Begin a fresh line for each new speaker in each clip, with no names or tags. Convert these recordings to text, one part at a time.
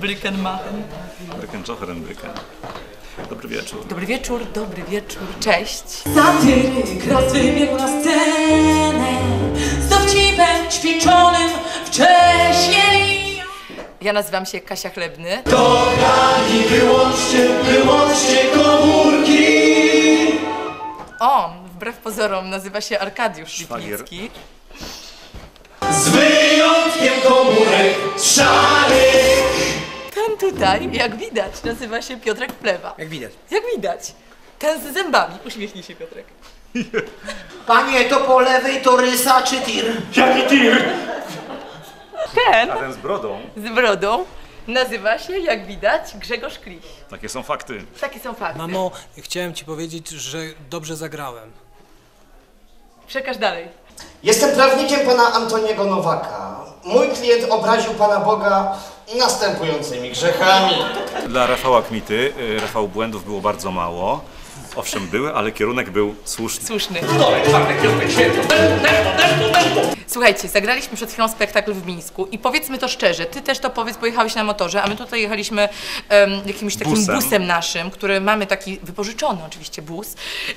Bryken machen.
Bryken, Jocheren, Bryken. Dobry wieczór.
Dobry wieczór, dobry wieczór, cześć.
Satyryk raz wybiegł na scenę z dowcipem ćwiczonym wcześniej.
Ja nazywam się Kasia Chlebny.
Kochani, wyłączcie, wyłączcie komórki!
On, wbrew pozorom, nazywa się Arkadiusz. Lipiński.
Z wyjątkiem komórek szarych!
Tutaj, jak widać, nazywa się Piotrek Plewa.
Jak widać.
Jak widać. Ten z zębami. Uśmiechnij się, Piotrek.
Panie, to po lewej to rysa czy tir?
Jaki tir?
Ten
A ten z brodą?
z brodą nazywa się, jak widać, Grzegorz Kliś.
Takie są fakty.
Takie są fakty.
Mamo, chciałem ci powiedzieć, że dobrze zagrałem.
Przekaż dalej.
Jestem prawnikiem pana Antoniego Nowaka. Mój klient obraził pana Boga następującymi grzechami.
Dla Rafała Kmity, y, Rafał błędów było bardzo mało. Owszem, były, ale kierunek był słuszny.
Słuszny.
Wtorek, czwartek, piątek, święto.
Słuchajcie, zagraliśmy przed chwilą spektakl w Mińsku i powiedzmy to szczerze, ty też to powiedz, bo jechałeś na motorze, a my tutaj jechaliśmy em, jakimś takim
Busem.
busem. naszym, który mamy taki wypożyczony oczywiście bus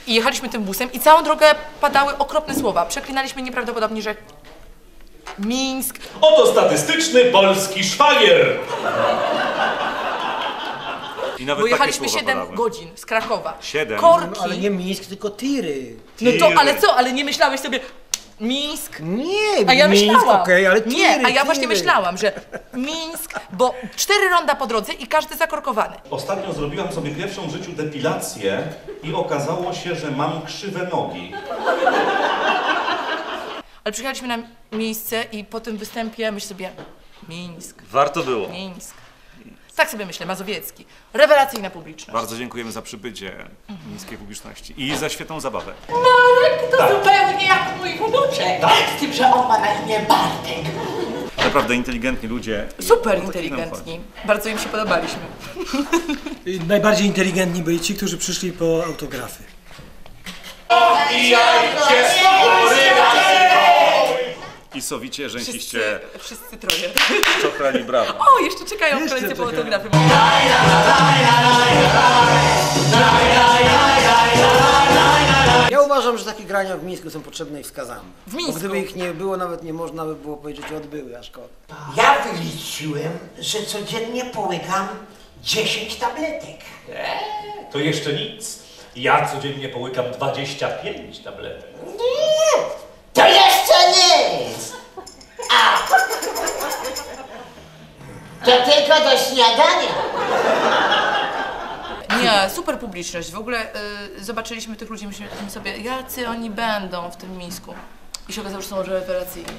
i jechaliśmy tym busem i całą drogę padały okropne słowa. Przeklinaliśmy nieprawdopodobnie, że Mińsk,
Oto statystyczny polski szwagier.
I nawet
bo
takie
jechaliśmy
słowa
7
padały.
godzin z Krakowa.
Siedem?
Korki.
Ale nie Mińsk, tylko tiry.
No to, ale co, ale nie myślałeś sobie Mińsk?
Nie,
A ja
Mińsk,
myślałam.
okej, ale tiry,
nie, a ja właśnie
tiry.
myślałam, że Mińsk, bo cztery ronda po drodze i każdy zakorkowany.
Ostatnio zrobiłam sobie pierwszą w życiu depilację i okazało się, że mam krzywe nogi.
Ale przyjechaliśmy na miejsce i po tym występie myślę sobie, Mińsk,
Warto było.
Mińsk. Tak sobie myślę, Mazowiecki. Rewelacyjna publiczność.
Bardzo dziękujemy za przybycie miejskiej publiczności i za świetną zabawę.
Marek to zupełnie jak mój wnuczek. Z tym, że on ma na imię Bartek.
Naprawdę inteligentni ludzie.
Super inteligentni. Bardzo im się podobaliśmy.
Najbardziej inteligentni byli ci, którzy przyszli po autografy.
I sowicie,
Wszyscy,
rzęsiście,
wszyscy troje.
czochrani brawa.
O, jeszcze czekają w kolejce po autografy.
Ja uważam, że takie grania w Mińsku są potrzebne i wskazane.
W Mińsku?
Bo gdyby ich nie było, nawet nie można by było powiedzieć, że odbyły, a szkoda.
Ja wyliczyłem, że codziennie połykam 10 tabletek.
To jeszcze nic. Ja codziennie połykam 25 tabletek.
Nie, to jeszcze nic. A, to tylko do śniadania.
Nie, super publiczność. W ogóle y, zobaczyliśmy tych ludzi, myśleliśmy sobie, jacy oni będą w tym Mińsku. I się okazało, że są rewelacyjni.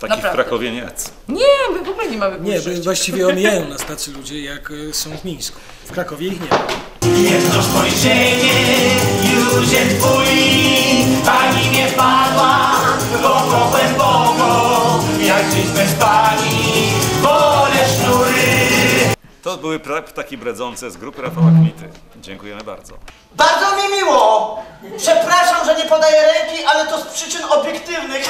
Takich w
Naprawdę.
Krakowie nie.
Nie, my w ogóle nie mamy
Nie,
publiczności.
bo właściwie omijają nas tacy ludzie, jak y, są w Mińsku. W Krakowie ich nie ma.
Jedno spojrzenie już jest twój. Pani nie wpadła w oko głęboko. Jak żyć bez pani, wolę sznury.
To były ptaki bredzące z grupy Rafała Kmity. Dziękujemy bardzo.
Bardzo mi miło. Przepraszam, że nie podaję ręki, ale to z przyczyn obiektywnych.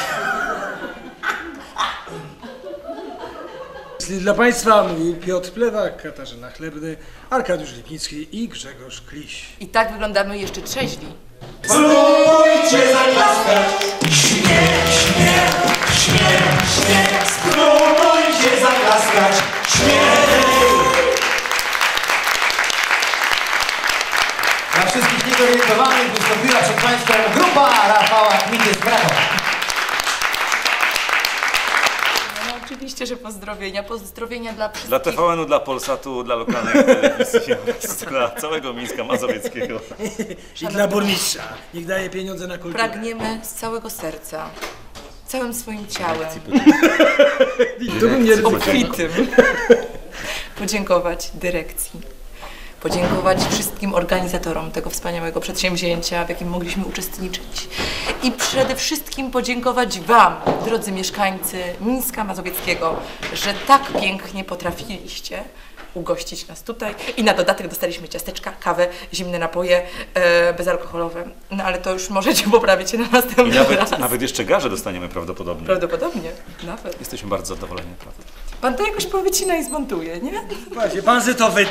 Dla Państwa mówił Piotr Plewak, Katarzyna Chlebny, Arkadiusz Lipiński i Grzegorz Kliś.
I tak wyglądamy jeszcze trzeźwi.
Spróbujcie zaklaskać. Śmiech, śmiech, śmiech, śmiech. Spróbujcie zaklaskać. Śmiech.
Dla wszystkich niezorientowanych wystąpiła przed Państwem grupa Rafała Kmity z Krakowa.
Oczywiście, że pozdrowienia. Pozdrowienia dla wszystkich.
Dla TVN-u, dla Polsatu, dla lokalnej telewizji, dla całego Mińska Mazowieckiego.
I dla burmistrza. Niech daje pieniądze na kulturę.
Pragniemy z całego serca, całym swoim ciałem,
To bym nie
obfitym, podziękować dyrekcji, podziękować wszystkim organizatorom tego wspaniałego przedsięwzięcia, w jakim mogliśmy uczestniczyć. I przede wszystkim podziękować Wam, drodzy mieszkańcy Mińska Mazowieckiego, że tak pięknie potrafiliście ugościć nas tutaj. I na dodatek dostaliśmy ciasteczka, kawę, zimne napoje e, bezalkoholowe. No ale to już możecie poprawić na
I
następny raz.
nawet, nawet jeszcze garze dostaniemy prawdopodobnie.
Prawdopodobnie, nawet.
Jesteśmy bardzo zadowoleni, naprawdę.
Pan to jakoś powycina i zmontuje, nie?
Właśnie, pan to wy,